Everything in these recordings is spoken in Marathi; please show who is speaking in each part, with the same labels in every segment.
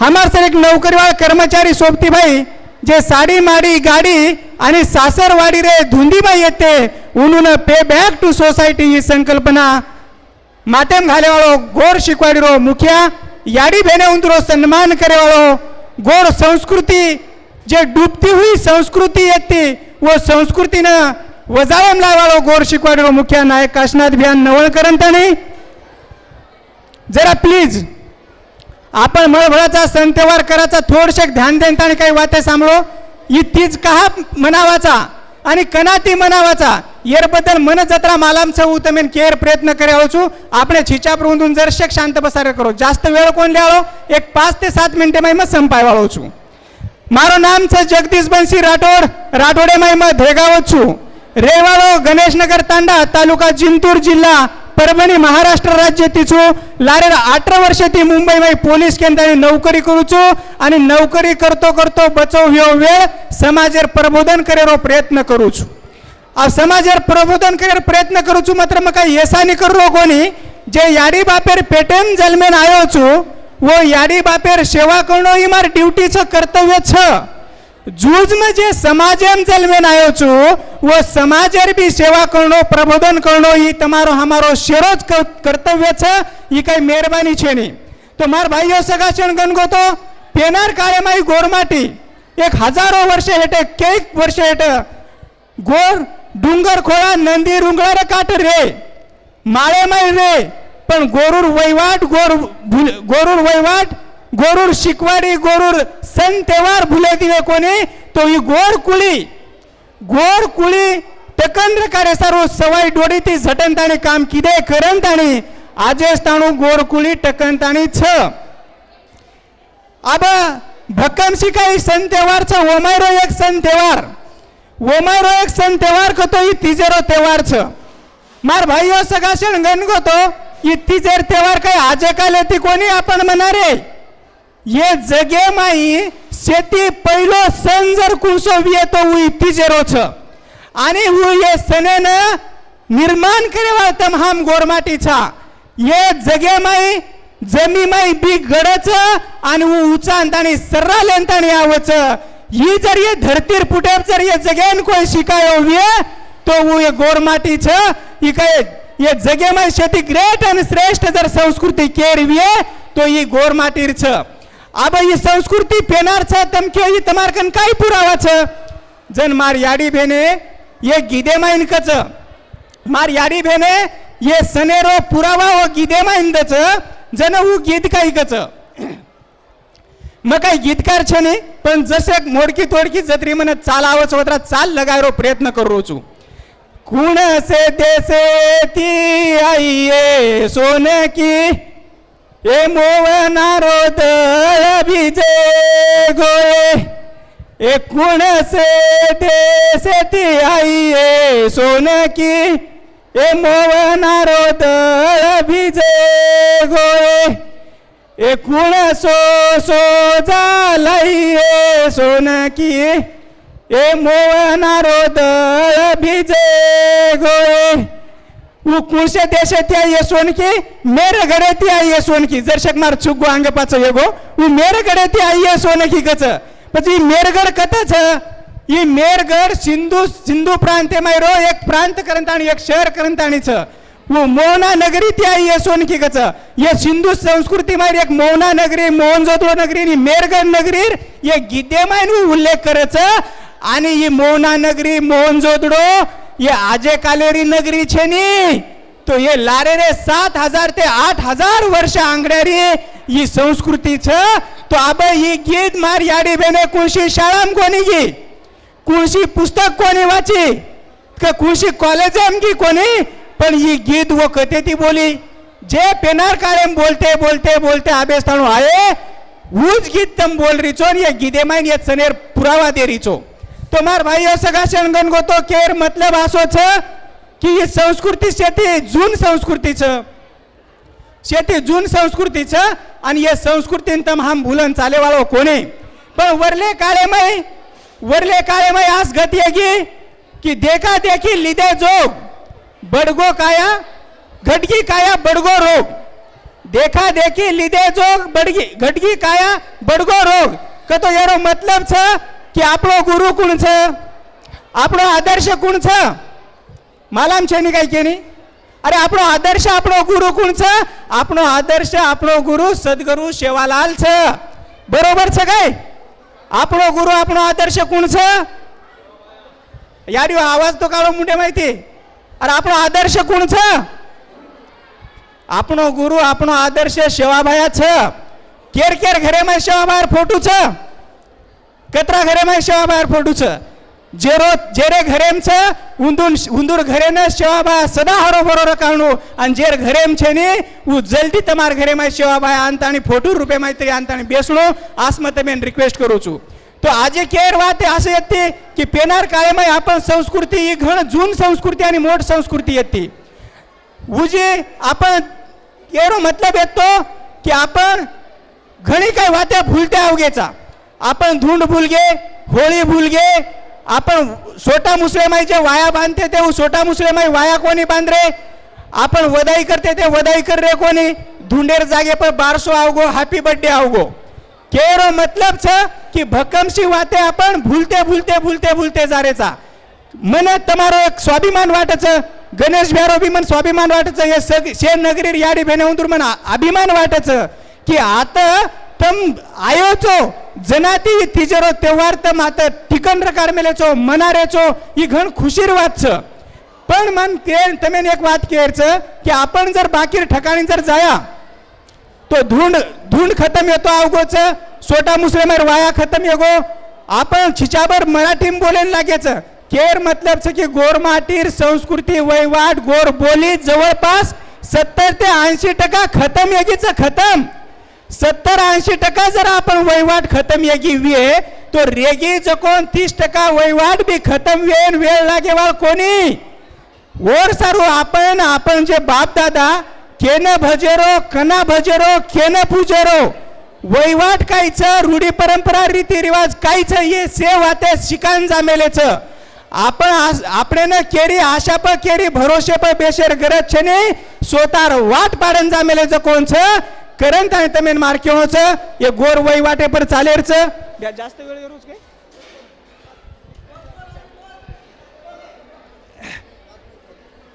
Speaker 1: हमार सर एक नौकरीवाळ कर्मचारी सोबती भाई जे साडी माडी गाडी आणि सासरवाडी रे धुंदीबाई येते उन्हून पे बॅक टू सोसायटी ही संकल्पना। मातेम घालेवाळो गोर शिकवाडीरो मुखिया याडी भेने उंदरो सन्मान करेवाळो गोर संस्कृती जे डूबती हुई संस्कृती येते व संस्कृतीनं वजाळम लावाळो गोर शिकवाडीरो मुख्या नायक काशनाथ भियान नवळकरंतानी जरा प्लीज आपण मळभळाचा सण त्योहार करायचा थोडशे ध्यान देता आणि काही वाटे सांभळो ही तीच कहा मनावाचा आणि कनाती मनावाचा येरबद्दल मन जत्रा मालामचं उतमेन केअर प्रयत्न करे आहोचू આપણે છીચા પ્રવંદુન જરશેક શાંત પસાર કરો જાસ્ત વેળ કોણ લેવાળો એક પાંચ તે સાત મિનિટે માં એમાં સંપાયવાળો છું મારું નામ છે જગદીશ બંસી રાઠોડ રાઠોડેમાં એમાં ધેગાવો છું રેવાળો ગણેશનગર તાંડા તાલુકા जिंतूर जिल्हा પરભણી મહારાષ્ટ્ર રાજ્યથી છું લારેર આઠ વર્ષેથી મુંબઈમાં પોલીસ કેન્દ્રની નોકરી કરું છું અને નોકરી કરતો કરતો બચવ્યો વેળ સમાજે પ્રબોધન કરેલો પ્રયત્ન કરું છું આ સમાજે પ્રબોધન કરેલો પ્રયત્ન કરું છું માત્ર મેં કાંઈ એસાની કરવો કોની જે યાડી બાપેર પેટેન જલમેન આવ્યો છું વો યાડી બાપેર સેવા કરણો એ મારી ડ્યુટી છે કર્તવ્ય છે જૂજમાં જે સમાજેમ જલમેન આવ્યો છું વો સમાજેર બી સેવા કરણો પ્રબોધન કરણો એ તમારો અમારો શેરો જ કર્તવ્ય છે એ કઈ મહેરબાની છે નહીં તો મારા ભાઈઓ સગા ગણગો તો પેનાર કાળેમાં ગોરમાટી એક હજારો વર્ષે હેઠે કેક વર્ષે હેઠે ગોર ડુંગર ખોળા નંદી રૂંગળા કાંઠ રે માળેમાં રે પણ ગોરુર વહીવાટ ગોર ગોરુર વહીવાટ गोरुर शिकवाडी गोरुर सन तेवार भुले दिवे कोणी? तो ही गोर कुळी. गोर कुळी टकंद्र कार्य सारू सवाई डोडी ती झटन ताणी काम किदे करन ताणी आजेस ताणू गोर कुळी टकन ताणी छ. अब भक्कमशी काही सन छ ओमायरो एक सन तेवार ओमायरो एक सन तेवार कतो ही तिजेरो तेवार छ मार भाई सगळा शेण गणगोतो ही तिजेर तेवार काही आजे काल येते कोणी? आपण म्हणा रे ये जगे माई शेती पहिलो सण जर कुसो येतो उ पिजेरो छ। आणि उ ये सनेन निर्माण करेवा तमहाम गोरमाटी छा। ये जगे माई जमी माई बी गडच आणि उ उचांताणी सर्रालेंताणी आवच। ही जर ये धरतीर पुटेप जर ये जगेन कोई शिकायो वे तो उ ये गोरमाटी छ। ही काय ये जगेमाई शेती ग्रेट आणि श्रेष्ठ जर संस्कृती केरवी तो ही गोरमाटीर छ। अब ही संस्कृती फेनारचं तमके ही तमारकन काय पुरावाचं? जन मार याडी भेने ये गिदे माइनकच. मार याडी भेने ये सनेरो पुरावा व गिदे माइंदच जन उ गीत काही कच मग काही गीतकार छे नाही पण जसे मोडकी तोडकी जत्री म्हणत चालावं वत्रा चाल लगायरो प्रयत्न करू रोचू कुण से देसे ती आईये सोने की हे मोवनारो दळ बीजे गोळे एकूण सेठे सेठी आई ए सोनकी। हे मोवनारो दळ बीजे गोळे एकूण सो सो झालाई ए सोनकी। हे मोवनारो दळ बीजे गोळे कुळशे देशे त्या यशवनकी मेर गडे ती आई यशवनकी जर शकणार चुगो अंगपाच योगो उ मेर गडे ती आई यशवनकी कच पण ही मेरगड कथच ही मेरगड सिंधु सिंधु प्रांते रो एक प्रांत करंत आणि एक शहर करंत आणि छ वो मोहना नगरी ती आई यशवनकी कच ये सिंधू संस्कृती मायर एक मोहना नगरी मोहनजोदडो नगरी आणि मेरगड नगरी ये गीते मायन उल्लेख करच. आणि ही मोहना नगरी मोहनजोदडो ये आजे कालेरी नगरी छे नी? तो ये लारे रे सात हजार ते आठ हजार वर्ष आंगड्यारी ही संस्कृती छ? तो अब ही गीत मार याडी बेने कुणशी शाळाम कोणी गी? कुणशी पुस्तक कोणी वाची? का कुणशी कॉलेज की कोणी? पण ही गीत व कथे ती बोली? जे पेनार काळेम बोलते बोलते बोलते आबे स्थानु आये ऊज गीत तम बोल रिचो आणि ये गीदे माईन ये सनेर पुरावा दे रिचो. तुम्हार भाई सगा संगन को तो केर मतलब आसो छ कि ये संस्कृति शेती जून संस्कृति छ शेती जून संस्कृति छ आणि या संस्कृतीन तम हम भुलन चालेवाळो कोणी. पण वरले काळेमय वरले काळेमय आस गती की की देखा देखी लिदे जोग बडगो काया घटगी काया बडगो रोग. देखा देखी लिदे जोग बडगी घटगी काया बडगो रोग. कतो यारो मतलब छ કે આપણો ગુરુ કોણ છે આપણો આદર્શ કોણ છે માલામ છે ની કઈ કે નહીં અરે આપણો આદર્શ આપણો ગુરુ કોણ છે આપણો આદર્શ આપણો ગુરુ સદગુરુ સેવાલાલ છે બરોબર છે કઈ આપણો ગુરુ આપણો આદર્શ કોણ છે યાર યો આવાજ તો કાઢો મુંડે માહિતી અરે આપણો આદર્શ કોણ છે આપણો ગુરુ આપણો આદર્શ સેવાભાયા છે કેર કેર ઘરેમાં સેવાભાર ફોટું છે कतरा शेवा बाहेर फोटूच जेरो जेरे घरेमचं उंदून उंदूर शेवा शेवाबाय सदा हरो हरोबरोबर काढू आणि जेर छे उ जल्दी तमार घरे माहे शेवा शेवाबाय आणता आणि फोटू रुपये माहिती आणता आणि बेसणू आसम तमेन रिक्वेस्ट करू करूचू तो आजे केर वाते असं येते की पेनार काळेमाय आपण संस्कृती ही घण जून संस्कृती आणि मोठ संस्कृती येते. उजे आपण केरो मतलब येतो की आपण घणी काय वात्या भुलत्या अवघेचा. हो आपण धुंड भुलगे होळी भुलगे आपण सोटा मुसळेमाई जे वाया बांधते ते हो सोटा मुसळेमाई वाया कोणी बांध रे आपण वदाई करते ते वदाई कर रे कोणी? धुंडेर जागे पर बारसो आवगो हॅपी बर्थडे आवगो. केरो मतलब छ की भक्कमशी वाते आपण भूलते भूलते भूलते भूलते जारे चा મને एक स्वाभिमान સ્વાભિમાન વાટે गणेश भैरव भी मन स्वाभिमान સ્વાભિમાન વાટે છે એ याडी નગરી યાડી अभिमान वाटच की आता तम आयोचो જનાતી તીજરો તહેવાર તમ आता ठिकन रकार मेले છો મનારે છો ही ઘણ ખુશીર વાત છે પણ મન કે તમે એક વાત કેર છે કે आपण जर बाकी ठिकाणी जर जाया तो धुंड धुंड खतम येतो अवघोच सोटा मुसलेमार वाया खतम येगो आपण छिचाबर मराठी बोलेन लागेच केर मतलब છે કે गोर माटीर संस्कृती वहिवाट गोर बोली जवळपास सत्तर ते ऐंशी टक्का खतम येगीच खतम सत्तर ऐंशी टका जर आपण वहिवाट खतम येगी वे तो रेगी जकोन तीस टका वहिवाट बी खतम वेन वेळ लागेवाल कोणी? ओर सारू आपण आपण जे बाप दादा केन भजेरो कना भजेरो केन पूजेरो वहिवाट कायच रूढी परंपरा रीतिरिवाज कायच ये से वाते शिकान जामेलेच. आपण आपण केरी आशा पर केरी भरोसे पर बेशेर गरज छे स्वतः वाट पाडन जामेलेच कोणच? करंत है मेन मार्केणोच ये गोर वही वाटे पर चालेरच जास्त वेळ येऊ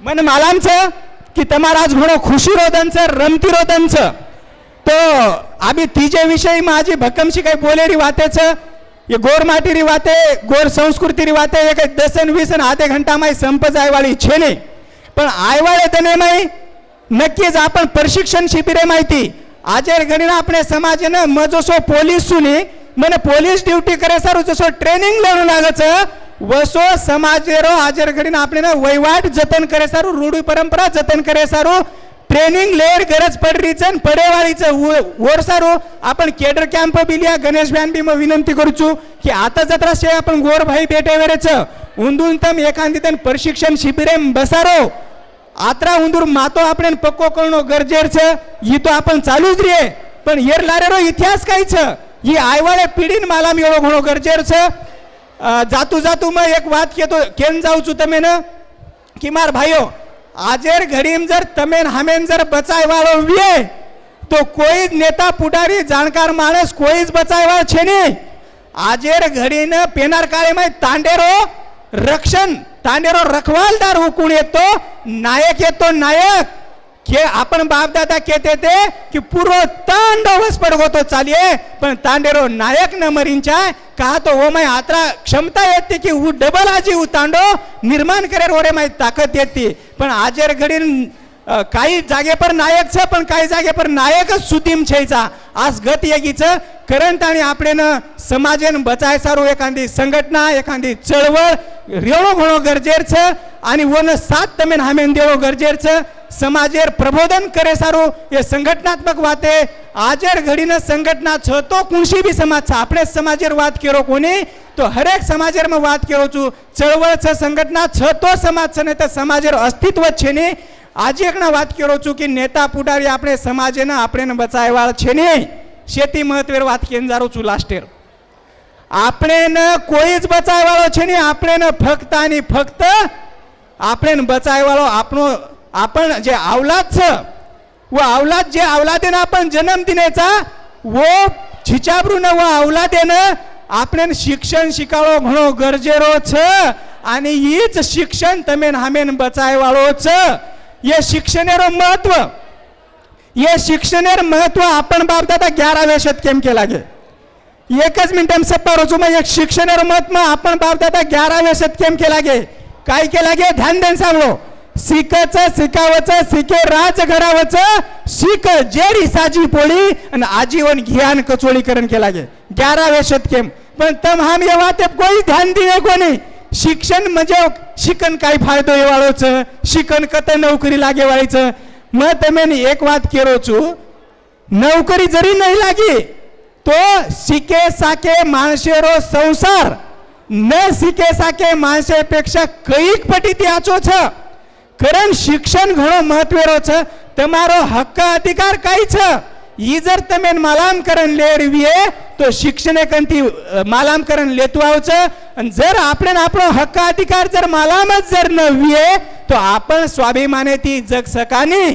Speaker 1: मन मालांच की तमाराज घोडो खुशी च रमती च तो आम्ही तिजे विषयी माझी भक्कमशी काही बोलेरी वातेच ये गोर माटी री वाते गोर संस्कृती री वाते एक दसन वीसन आधे घंटा माई संप जायवाळी छेने पण आयवाळे तने माही नक्कीच आपण प्रशिक्षण शिबिरे माहिती. આજે ઘણીના આપણે સમાજને મજોસો પોલીસ સુની મને પોલીસ ડ્યુટી કરે સારું જશો ટ્રેનિંગ લેવાનું લાગે છે વસો સમાજેરો હાજર ઘડીને આપણે વહીવાટ જતન કરે સારું રૂઢી પરંપરા જતન કરે સારું ट्रेनिंग लेर गरज पडली છે पडेवाळीचं ओर सारो आपण केडर कॅम्प बिलिया गणेश बॅन बी मग विनंती करूचू की आता जत्रा शे आपण गोर भाई बेटे वेरेच उंदून तम एखादी तन प्रशिक्षण शिबिरे बसारो આતરા ઉંદર માતો આપણે પક્કો કરણો ગરજેર છે એ તો આપણને ચાલુ જ રહીએ પણ યેર લારેરો ઇતિહાસ કઈ છે એ આયવાળે પીડીને માલામી એવો ઘણો ગરજેર છે જાતું જાતુંમાં એક વાત કે તો કેમ જાઉં છું તમે ને કે માર ભાઈઓ આજેર ઘડીમ જર તમે હામેન જર બચાવવાળો વે તો કોઈ જ નેતા પુડારી જાણકાર માણસ કોઈ જ બચાવવા છે નહીં આજેર ઘડીને પેનાર કાર્યમાં તાંડેરો રક્ષણ तांडेराव रखवालदार हुकून येतो नायक येतो नायक. के आपण बापदादा केत येते की पूर्व तांडवस पडवतो चालिये पण तांडेरो नायक न मरींच्या का तो ओ माय आत्रा क्षमता येते की डबल आजी उतांडो निर्माण करेल हो ओरे माय ताकद येते. पण आजेर घडील काही जागे पर नायक छ पण काही जागे पर नायकच सुतीम छेचा आज गत येगीचं करंट आणि આપણે સમાજને બચાય સારું એકાંદી સંઘટના એકાંદી ચળવળ રેણો ઘણો ગરજેર છે અને ઓને સાથ તમે હામેન દેવો ગરજેર છે સમાજેર પ્રબોધન કરે સારું એ સંગઠનાત્મક વાતે આજેર ઘડીને સંગઠના छ તો કુણસી બી સમાજ છે આપણે જ સમાજેર વાત કેરો કોની તો હરેક સમાજેરમાં વાત કરું છું ચળવળ છે સંગઠના छ તો સમાજ છે ને તો સમાજેર અસ્તિત્વ જ છે ને આજે એકના વાત કરું છું કે નેતા પુડારી આપણે સમાજને આપણે બચાવવા છે નહીં शेती महत्वेर વાત કેમ જારું છું લાસ્ટ યર આપણે ન કોઈ જ બચાવવાળો છે ને આપણે ન ફક્ત અને ફક્ત આપણે ન બચાવવાળો આપણો આપણ જે આવલાદ છે व अवलाद जे अवलादेनं आपण जन्म दिण्याचा व छिचाबरून व अवलादेनं आपण शिक्षण शिकावं घणो गरजेरो छ आणि हीच शिक्षण तमेन हामेन बचाय वाळो छ हे शिक्षणेर महत्त्व हे शिक्षणेर महत्त्व आपण बाबदादा ग्याराव्या शतकेम केला गे. एकच मिनिट सप्पा रोजू मग एक शिक्षणेर महत्त्व आपण बाबदादा ग्याराव्या शतकेम केला गे. काय केला गे? ध्यान देन सांगलो. शिकच शिकावच शिके राज घडावच शिक जेरी साजी पोळी आणि आजीवन ज्ञान कचोळीकरण केला गे. ग्याराव्या शतकेम पण तम हम ये वाते कोई ध्यान दिने कोणी. शिक्षण म्हणजे शिकन काय फायदो वाळोच शिकन कत नोकरी लागे वाळीचं मग તમે એક વાત કેરો છું નોકરી જરી નહીં લાગી તો શીકે સાકે માણસેરો સંસાર ન શીકે સાકે માણસે પેક્ષા કઈક પટીથી આચો છે કારણ શિક્ષણ ઘણો મહત્વેરો છે તમારો હક્ક અધિકાર કઈ છે ઈ જર તમે માલામકરણ લેરવીએ તો શિક્ષણે કંથી અ, માલામકરણ લેતું આવશે અને જર આપણે ને આપણો હક્ક અધિકાર જર માલામ જ જર ન વીએ તો આપણ સ્વાભિમાનેથી જગ સકાની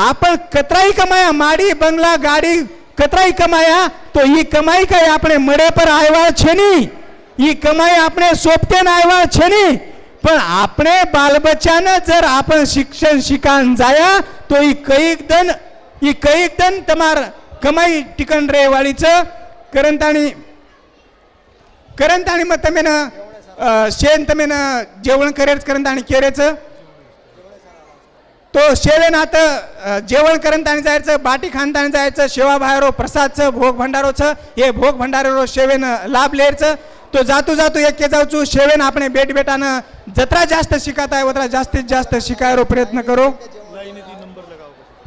Speaker 1: आपण કતરાઈ કમાયા માડી બંગલા ગાડી કતરાઈ કમાયા તો ઈ કમાઈ કઈ આપણે મળે પર આવ્યા છે ની ઈ કમાઈ આપણે સોપતે આવ્યા છે ની પણ આપણે બાલ બચ્ચાને જર आपण શિક્ષણ શિકાન જાયા તો ઈ કઈક દન ઈ કઈક દન તમાર કમાઈ ટીકન રે વાળી છે કરંતાણી करंत आणि मग तमेनं शेण तमेनं जेवण करेच करंत आणि केरेचं. तो शेवेन आता जेवण करंत आणि जायचं बाटी खांत आणि जायचं शेवा बाहेरो प्रसादचं भोग भंडारोचं हे भोग भंडारो शेवेन लाभ लेरचं. तो जातो जातो एक जाऊचू शेवेन आपण बेट बेटानं जत्रा जास्त शिकत आहे वत्रा जास्तीत जास्त शिकायला प्रयत्न करू.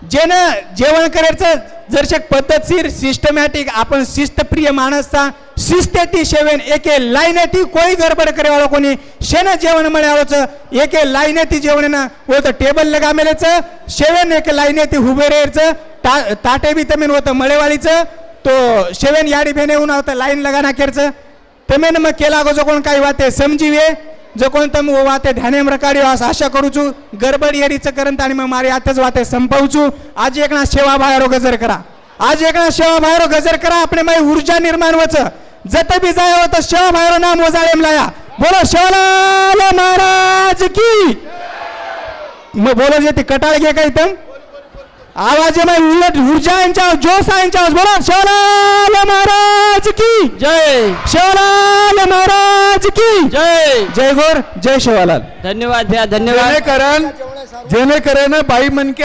Speaker 1: જેને जेवण करायचं जरशे पद्धतशीर सिस्टमॅटिक आपण शिस्तप्रिय माणसचा शिस्तेती शेवेन एके लाईनेती कोई गडबड करेवाळो कोणी शेन जेवण मळे एके एके लाईनेती जेवण ना होतं टेबल लगा मेलेचं शेवेन एके लाईनेती उभे रेयचं ता ताटे बी तमेन होतं मळेवाळीचं तो शेवेन याडी भेने होऊन होतं लाईन लगाना केरचं. तमेन मग केला गोजो कोण काही वाते समजीवे जो कोण वाते ध्यानेम रकाडी वास आशा करू छू गडबड येडीचं करंत आणि मग मारे आताच वाते संपवू छू आज एकणा सेवा बाहेर गजर करा। आज एक ना सेवा बाहेर गजर करा आपण मग ऊर्जा निर्माण व्हायचं जत बी हो होत शेवा बाहेर नाम वजाळेम लाया। बोलो शेवला महाराज की। मग बोलत ती कटाळ घे काही तर आवाज में उलट ऊर्जा यांच्या जोश यांच्या बोलो शिवलाल महाराज की.
Speaker 2: जय.
Speaker 1: शिवलाल महाराज की.
Speaker 2: जय.
Speaker 1: जय गोर जय शिवालाल
Speaker 2: धन्यवाद भैया धन्यवाद.
Speaker 3: जेणेकरण जेणेकरण बाई मनके